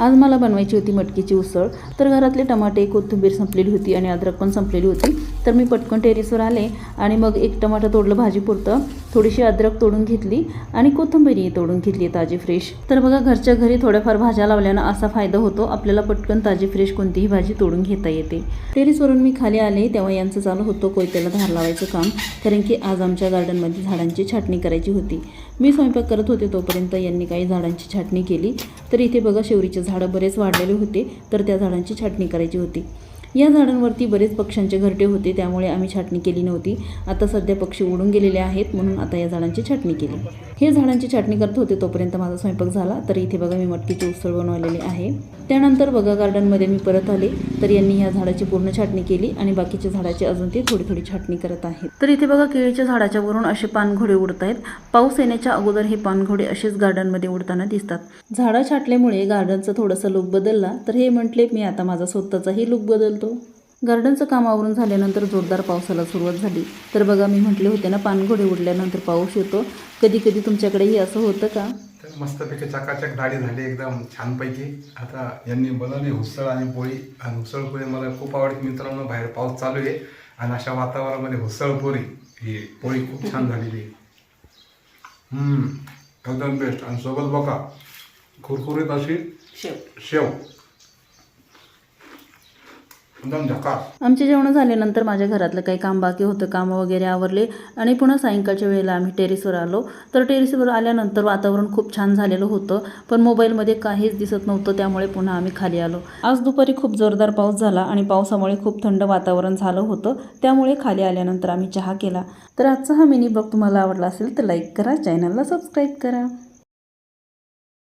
आज मला बनवायची होती मटकीची उसळ. तर घरातले टमाटे कोथिंबीर संपलेली होती आणि अद्रक पण संपलेली होती. तर मी पटकन टेरेसवर आले आणि मग एक टमाटर तोडलं भाजीपुरतं. थोडीशी अद्रक तोडून घेतली आणि कोथिंबीरही तोडून घेतली ताजी फ्रेश. तर बघा घरच्या घरी थोड्याफार भाज्या लावल्यानं असा फायदा होतो. आपल्याला पटकन ताजी फ्रेश कोणतीही भाजी तोडून घेता येते. टेरेसवरून मी खाली आले तेव्हा यांचं चालू होतं कोयत्याला धार लावायचं काम. कारण की आज आमच्या गार्डनमध्ये झाडांची छाटणी करायची होती. मी स्वयंपाक करत होते तोपर्यंत यांनी काही झाडांची छाटणी केली. तर इथे बघा शेवरीचे झाडं बरेच वाढलेले होते. तर त्या झाडांची छाटणी करायची होती. या झाडांवरती बरेच पक्ष्यांचे घरटे होते त्यामुळे आम्ही छाटणी केली नव्हती. आता सध्या पक्षी उडून गेलेले आहेत म्हणून आता या झाडांची छाटणी केली. हे झाडांची छाटणी करत होते तोपर्यंत माझा स्वयंपाक झाला. तर इथे बघा मी मटकीची उसळ बनवलेली आहे. त्यानंतर बघा गार्डनमध्ये मी परत आले. तर यांनी ह्या झाडाची पूर्ण छाटणी केली आणि बाकीच्या झाडाची अजून ते थोडी थोडी छाटणी करत आहेत. तर इथे बघा केळीच्या झाडाच्या वरून असे पानघोडे उडत आहेत पाऊस येण्याच्या अगोदर हे पानघोडे असेच गार्डनमध्ये उडताना दिसतात. झाडं छाटल्यामुळे गार्डनचा थोडासा लुक बदलला. तर हे म्हटले मी आता माझा स्वतःचाही लुक बदलतो गार्डनचं काम आवरून झाल्यानंतर जोरदार पावसाला सुरुवात झाली. तर बघा मी म्हटले होते ना पानघोडे उडल्यानंतर पाऊस येतो. कधी कधी तुमच्याकडेही असं होतं का? तर मस्तपैकी चकाचक डाळी झाली एकदम छानपैकी. आता यांनी बनवली हुसळ आणि पोळी. आणि हुसळ पोळी मला खूप आवडते. मित्रांनो बाहेर पाऊस चालू आहे. आणि अशा वातावरणामध्ये हुसळ पोळी ही पोळी खूप छान झालेली आहे. हम्म, एकदम बेस्ट आणि सोबत बघा कुरकुरीत अशी शेव. झकास आमचे जेवण झाल्यानंतर माझ्या घरातलं काही काम बाकी होतं कामं वगैरे आवरले आणि पुन्हा सायंकाळच्या वेळेला आम्ही टेरेसवर आलो. तर टेरेसवर आल्यानंतर वातावरण खूप छान झालेलं होतं पण मोबाईलमध्ये काहीच दिसत नव्हतं त्यामुळे पुन्हा आम्ही खाली आलो. आज दुपारी खूप जोरदार पाऊस झाला आणि पावसामुळे खूप थंड वातावरण झालं होतं त्यामुळे खाली आल्यानंतर आम्ही चहा केला. तर आजचा हा मिनी ब्लॉग तुम्हाला आवडला असेल तर लाईक करा चॅनलला सबस्क्राईब करा.